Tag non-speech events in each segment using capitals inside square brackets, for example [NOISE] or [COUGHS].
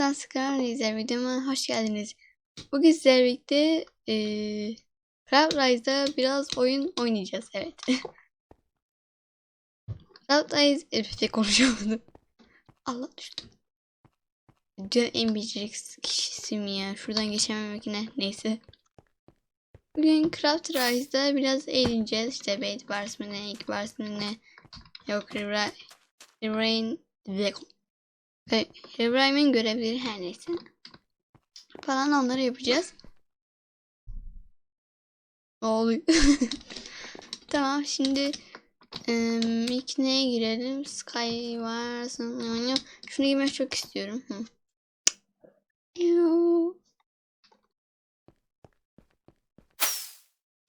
Minecraft'tan sıkılan videoma hoş geldiniz. Bugün sizlerle birlikte eee Craft Rise'da biraz oyun oynayacağız. Evet. [LAUGHS] Craft Rise... Evet konuşamadım. Allah düştüm. Dün en beceriksiz kişisiyim ya. Şuradan geçememek ne? Neyse. Bugün Craft Rise'da biraz eğleneceğiz. İşte Bait Bars mı ne? İlk Bars mı ne? Yok Rain... Rain... Ve Herobrine'in görevleri her neyse. Falan onları yapacağız. Oluyor? [LAUGHS] tamam şimdi ım, ilk neye girelim? Sky var. sonra- Şunu giymek çok istiyorum. Hı.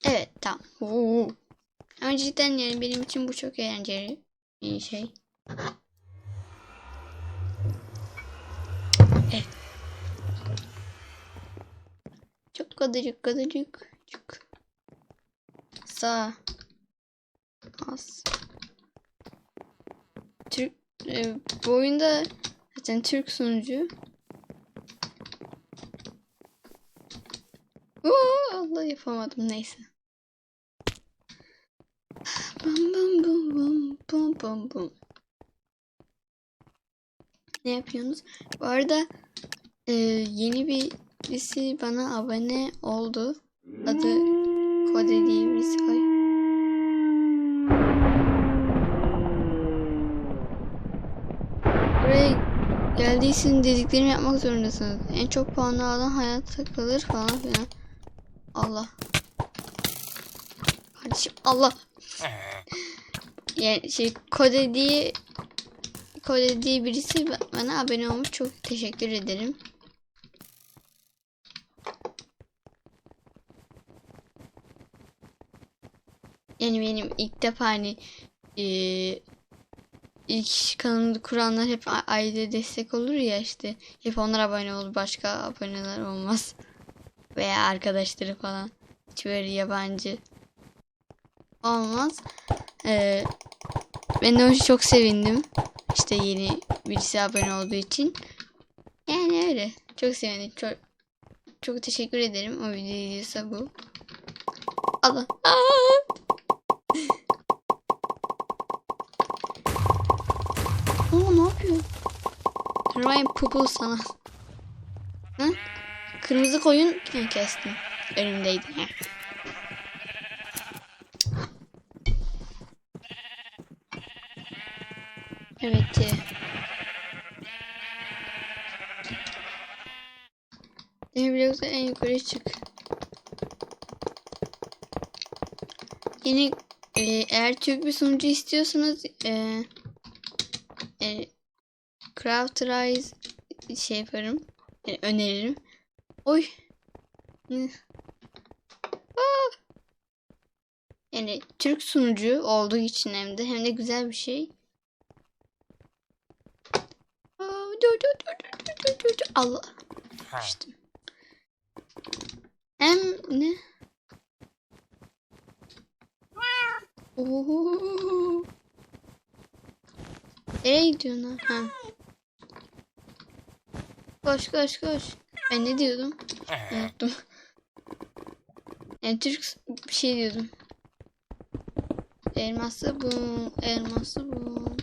Evet tamam. Oo. Ama cidden yani benim için bu çok eğlenceli bir şey. Çok kadarcık kadarcık. Çok. Sağ. Az. Türk e, bu oyunda zaten Türk sunucu. Oo, Allah yapamadım neyse. Bum bum bum bum bum bum bum. Ne yapıyorsunuz? Bu arada e, yeni bir birisi bana abone oldu. Adı Kode diye birisi. Buraya geldiysin dediklerimi yapmak zorundasınız. En çok puanı alan hayatta kalır falan filan. Allah. Kardeşim Allah. [LAUGHS] Yani şey Kode diye Kode diye birisi bana abone olmuş. Çok teşekkür ederim. Yani benim ilk defa hani eee, ilk kanalımı kuranlar hep aile destek olur ya işte. Hep onlar abone olur. Başka aboneler olmaz. [LAUGHS] Veya arkadaşları falan. Hiç böyle yabancı olmaz. Eee, ben de çok sevindim. İşte yeni birisi abone olduğu için. Yani öyle. Çok sevindim. Çok, çok teşekkür ederim. O video izliyorsa bu. Allah. Aa! Ryan Pupul sana. Hı? Kırmızı koyun kestim. Önümdeydi. Evet. Demir blokta en yukarı çık. Yeni e, eğer Türk bir sunucu istiyorsanız e, Craft Rise şey yaparım. Yani öneririm. Oy. Yani Türk sunucu olduğu için hem de hem de güzel bir şey. Allah. İşte. Hem ne? Oo. Nereye gidiyorsun? Ha. Koş koş koş. Ben ne diyordum? Unuttum. Yani Türk bir şey diyordum. Elması bu, elması bu.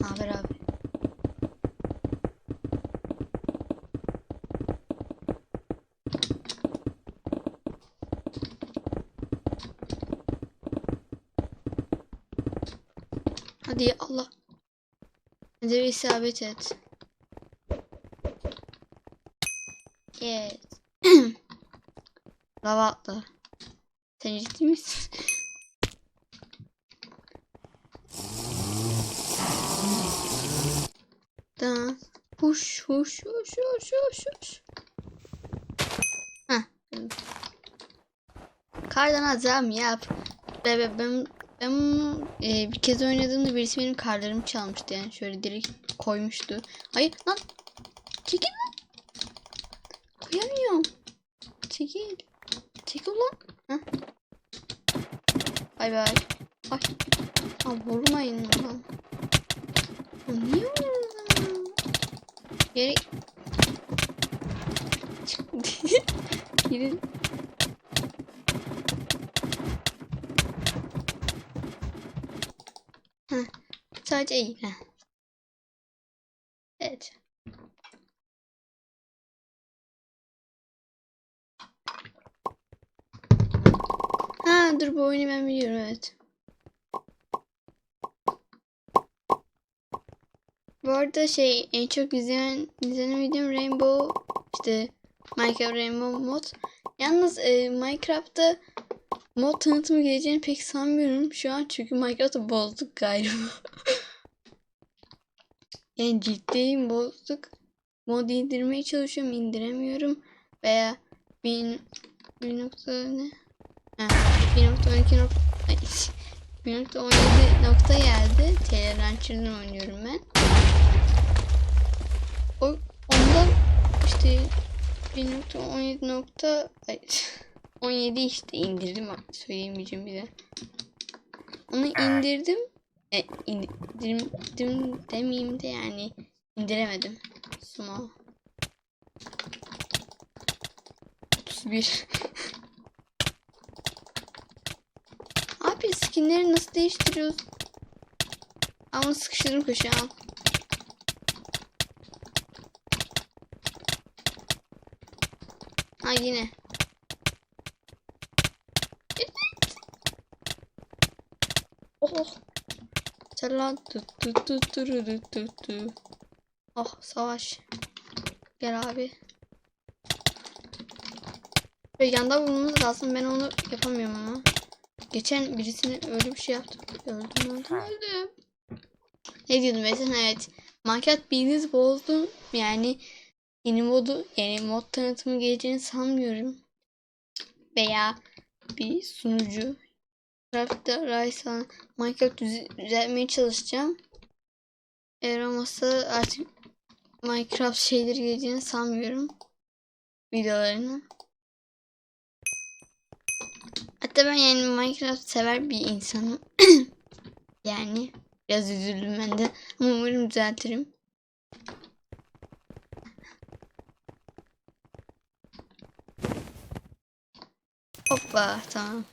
Ne haber abi? Hadi Allah. Bir isabet et. Yes. [CLEARS THROAT] Lava atla. Sen ciddi misin? Tamam. Huş huş huş huş huş huş. Heh. Kardan azam yap. Be, be, ben bunu e, bir kez oynadığımda birisi benim karlarımı çalmıştı yani. Şöyle direkt koymuştu. Hayır lan. Çekil lan. Koyamıyorum. Çekil. Çekil lan. Heh. Bay bay. Ay. Abi vurmayın lan. Niye vuruyorsun? Gerek. Çık. [LAUGHS] Girin. Sadece. Heh. Evet. Ha dur bu oyunu ben biliyorum evet. Bu arada şey en çok izlenen, izlenen videom Rainbow işte Minecraft Rainbow mod. Yalnız e, Minecraft'ta mod tanıtımı geleceğini pek sanmıyorum şu an çünkü Minecraft'ı bozduk galiba. [LAUGHS] yani ciddiyim bozduk. Mod indirmeye çalışıyorum indiremiyorum veya bin bir nokta ne? Ha, 1.12 nokta ay, 1.17 nokta geldi. Telerancher'dan oynuyorum ben. O, ondan işte 1.17 nokta ay, 17 işte indirdim söyleyemeyeceğim bir de. Onu indirdim. E, indirdim demeyeyim de yani indiremedim. Small. [LAUGHS] 31 Abi skinleri nasıl değiştiriyoruz? Ama sıkıştırdım köşeye al. Ha yine. Oh. Tu tu. Oh savaş. Gel abi. Ve yanda vurmamız lazım. Ben onu yapamıyorum ama. Geçen birisine öyle bir şey yaptım. Öldüm öldüm öldüm. Ne diyordum mesela evet. Minecraft bildiğiniz bozdum. Yani yeni modu yani mod tanıtımı geleceğini sanmıyorum. Veya bir sunucu. Craft'ta Rysa Minecraft düz- düzeltmeye çalışacağım. Eğer olmazsa artık Minecraft şeyleri geleceğini sanmıyorum. Videolarını. Hatta ben yani Minecraft sever bir insanım. [COUGHS] yani biraz üzüldüm ben de. Ama umarım düzeltirim. Hoppa tamam.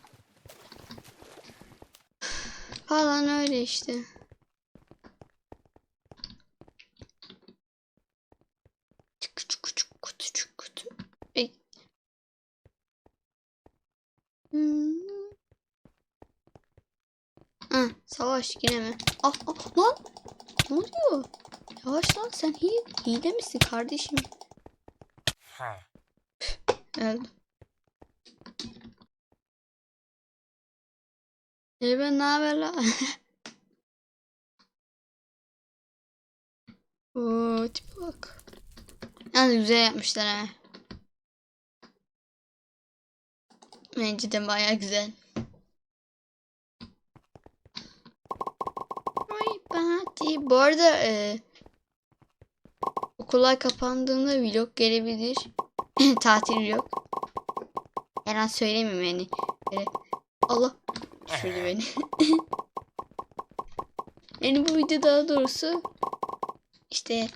Falan öyle işte. Çık çık çık kutu çık kutu. Ey. Hmm. Ha, savaş yine mi? Ah ah lan. Ne oluyor? Yavaş lan sen hile, hile misin kardeşim? Öldüm. E ben ne haber la? [LAUGHS] Oo tipe bak. Yani güzel yapmışlar ha. Bence de baya güzel. Party. Bu arada e, okullar kapandığında vlog gelebilir. [LAUGHS] Tatil vlog. Yalan söylemeyeyim yani. Böyle, Allah düşürdü beni. [LAUGHS] yani bu video daha doğrusu işte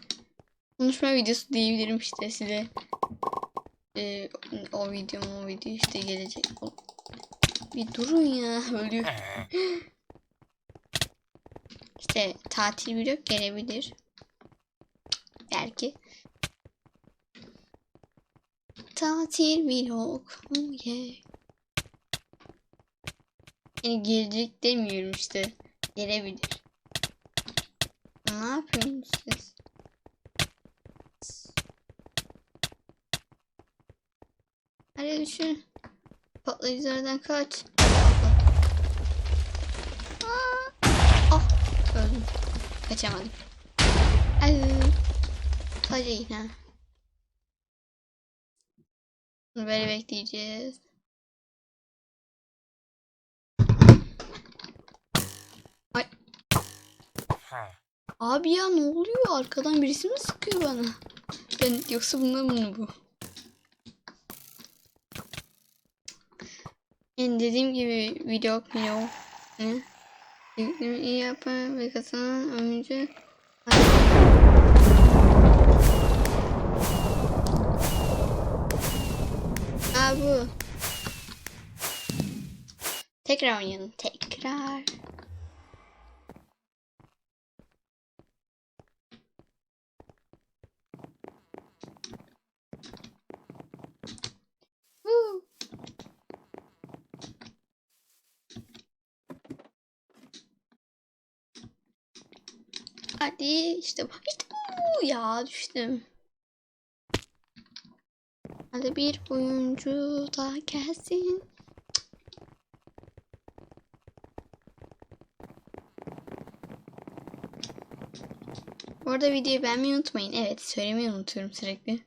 konuşma videosu diyebilirim işte size. Ee, o video o video işte gelecek. Bir durun ya ölüyor. [GASPS] İşte tatil vlog gelebilir. Belki. Tatil vlog. Oh yeah. Yani gelecek demiyorum işte. Gelebilir. Ne yapıyorsunuz siz? Hadi düşün. Patlayıcılardan kaç. Aa! Ah! Öldüm. Kaçamadım. Ay. Sadece yine. Böyle bekleyeceğiz. Abi ya ne oluyor? Arkadan birisi mi sıkıyor bana? Ben yoksa bunlar mı bu? Yani dediğim gibi video video ne? Dediklerimi iyi yapan ve kazanan oyuncu Aa bu Tekrar oynayalım tekrar Hadi işte bu. İşte bu. Ya düştüm. Hadi bir oyuncu daha gelsin. Bu arada videoyu beğenmeyi unutmayın. Evet söylemeyi unutuyorum sürekli.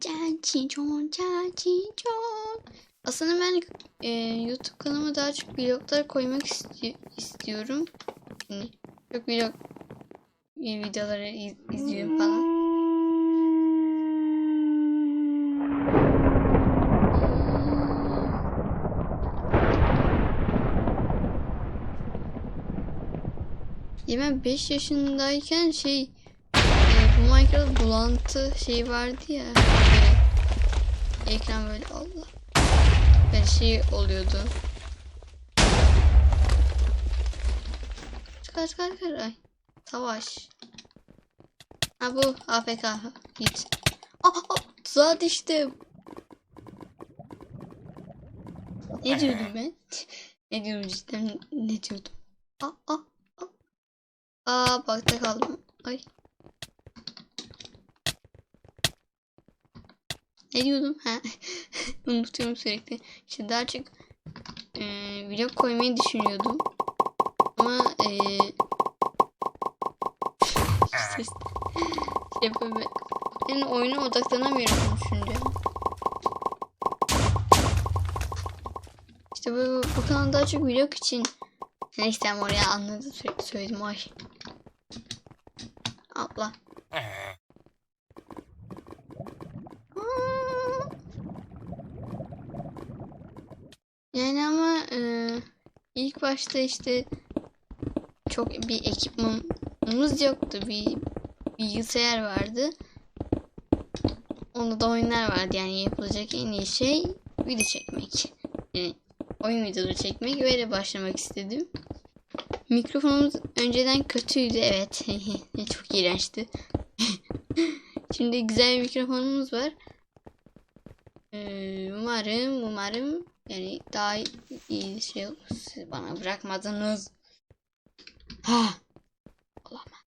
Çaçiçon, çaçiçon. Aslında ben e, YouTube kanalıma daha çok vloglar koymak isti- istiyorum. Yani çok vlog e, videoları iz- izliyorum falan. Ya ben 5 yaşındayken şey e, bu Minecraft bulantı şey vardı ya böyle ekran böyle Allah böyle şey oluyordu. Çıkar çıkar çıkar ay savaş. Ha bu AFK git. Aa, aa tuzağa düştüm. Ne diyordum ben? [LAUGHS] ne diyordum cidden ne diyordum? Aa, aa. Aa bakta kaldım. Ay. Ne diyordum? Ha. [LAUGHS] Unutuyorum sürekli. İşte daha çok e, vlog koymayı düşünüyordum. Ama e, [LAUGHS] işte, şey. Yani oyuna odaklanamıyorum düşünce. İşte bu, bu kanal daha çok vlog için Neyse ama oraya anladım sürekli söyledim ay. Atla. Aa! Yani ama e, ilk başta işte çok bir ekipmanımız yoktu. Bir bilgisayar vardı. Onda da oyunlar vardı. Yani yapılacak en iyi şey video çekmek. Yani oyun videoları çekmek. Böyle başlamak istedim. Mikrofonumuz önceden kötüydü. Evet. [LAUGHS] Çok iğrençti. [LAUGHS] Şimdi güzel bir mikrofonumuz var. Ee, umarım, umarım yani daha iyi şey. Siz bana bırakmadınız. Ha. Olamaz.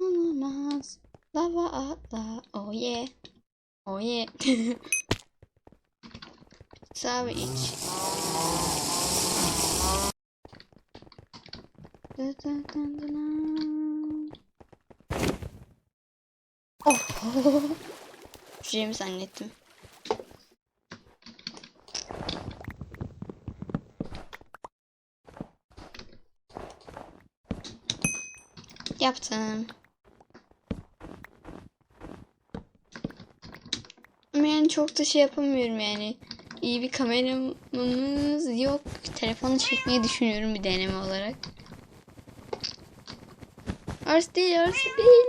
Olamaz. Lava atla. Oh yeah. Oh yeah. Dın dın dın. Oh. [LAUGHS] Düşeceğimi zannettim. Yaptım. Ama yani çok da şey yapamıyorum yani. İyi bir kameramız yok. Telefonu çekmeyi düşünüyorum bir deneme olarak. Arsı değil, arsı değil.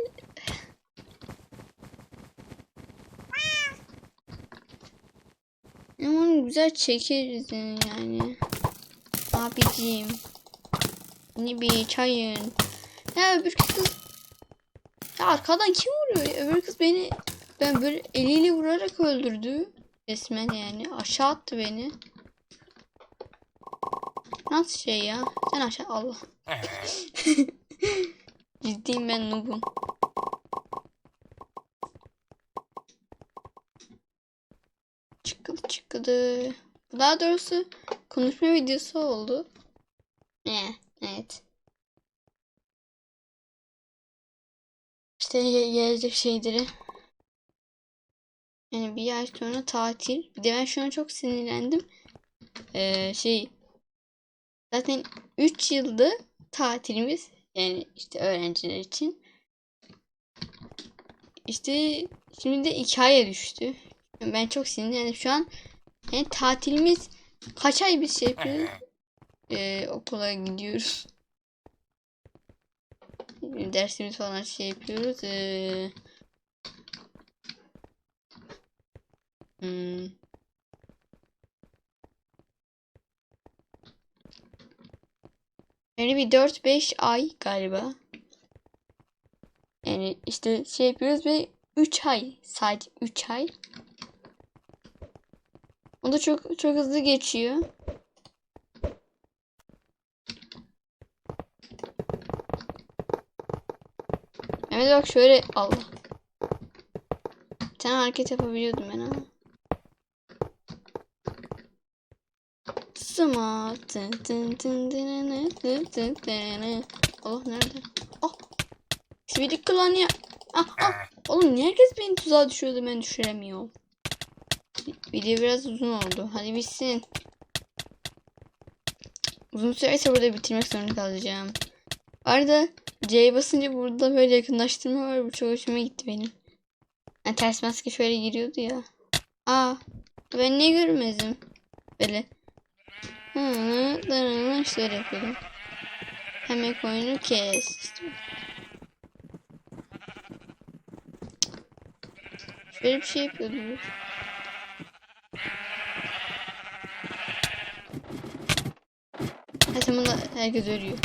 Onu güzel çekeriz yani. Abiciğim. Ne bir çayın. Ya öbür kız. Ya arkadan kim vuruyor? ya? Öbür kız beni ben böyle eliyle vurarak öldürdü. Resmen yani. Aşağı attı beni. Nasıl şey ya? Sen aşağı Allah. [LAUGHS] Ciddiyim ben noobum. Çıkıldı çıkıldı. Daha doğrusu konuşma videosu oldu. Ee, evet. İşte gelecek şeyleri. Yani bir ay sonra tatil. Bir de ben şu an çok sinirlendim. Ee, şey zaten 3 yılda tatilimiz yani işte öğrenciler için. İşte şimdi de 2 aya düştü. Ben çok sinirlendim. Şu an yani tatilimiz kaç ay biz şey yapıyoruz? [LAUGHS] Ee, okula gidiyoruz. Dersimiz falan şey yapıyoruz. Ee, Hmm. Yani bir 4-5 ay galiba. Yani işte şey yapıyoruz ve 3 ay. Sadece 3 ay. O da çok çok hızlı geçiyor. Evet bak şöyle Allah. Bir hareket yapabiliyordum ben ama. Sıma. Allah nerede? Oh. Sivilik klan ya. Ah ah. Oğlum niye herkes beni tuzağa düşüyordu ben düşüremiyorum. Video biraz uzun oldu. Hadi bitsin. Uzun sürerse burada bitirmek zorunda kalacağım. Bu arada C'ye basınca burada böyle yakınlaştırma var. Bu çok hoşuma gitti benim. Yani ters maske şöyle giriyordu ya. Aa ben niye görmezim? Böyle. Hı, hı, şöyle yapıyordum. Hemen oyunu kes. İşte. Şöyle bir şey yapıyordum. Zaten bunda herkes ölüyor.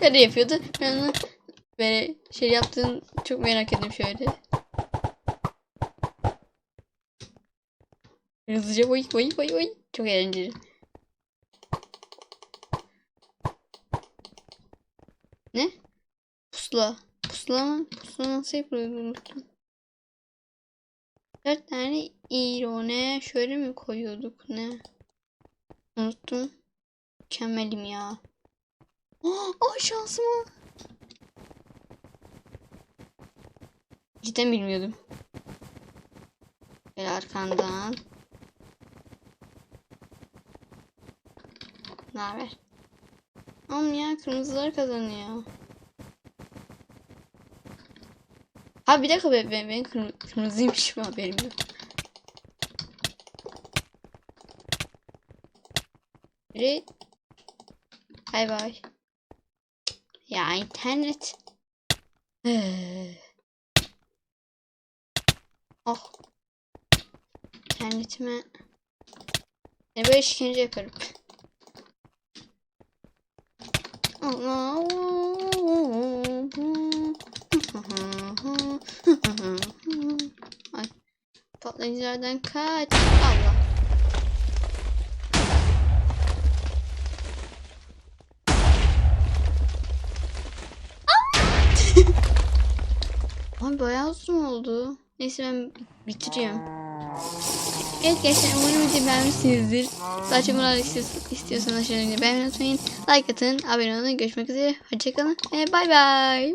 Böyle yapıyordu. Ben onu böyle şey yaptığını çok merak ettim şöyle. Hızlıca oy oy oy oy. Çok eğlenceli. Ne? Pusula. Pusula mı? Pusula nasıl yapılıyor. Dört tane irone şöyle mi koyuyorduk ne? Unuttum. Mükemmelim ya. [GASPS] Oh, oh şansıma. Cidden bilmiyordum. Böyle arkandan. Ne haber? Oğlum ya kırmızılar kazanıyor. Ha bir dakika ben, ben, ben kırm kırmızıymışım haberim yok. Biri Bay bay. Ya internet. oh. [SIGHS] İnternetime ne böyle işkence yaparım. [LAUGHS] Ay. Patlayıcılardan kaç. Allah. Bayağı uzun oldu. Neyse ben bitiriyorum. Evet gençler umarım videoyu beğenmişsinizdir. Çok bunlar istiyorsanız aşağıya beğenmeyi unutmayın. Like atın, abone olun. Görüşmek üzere. Hoşçakalın ve bay bay.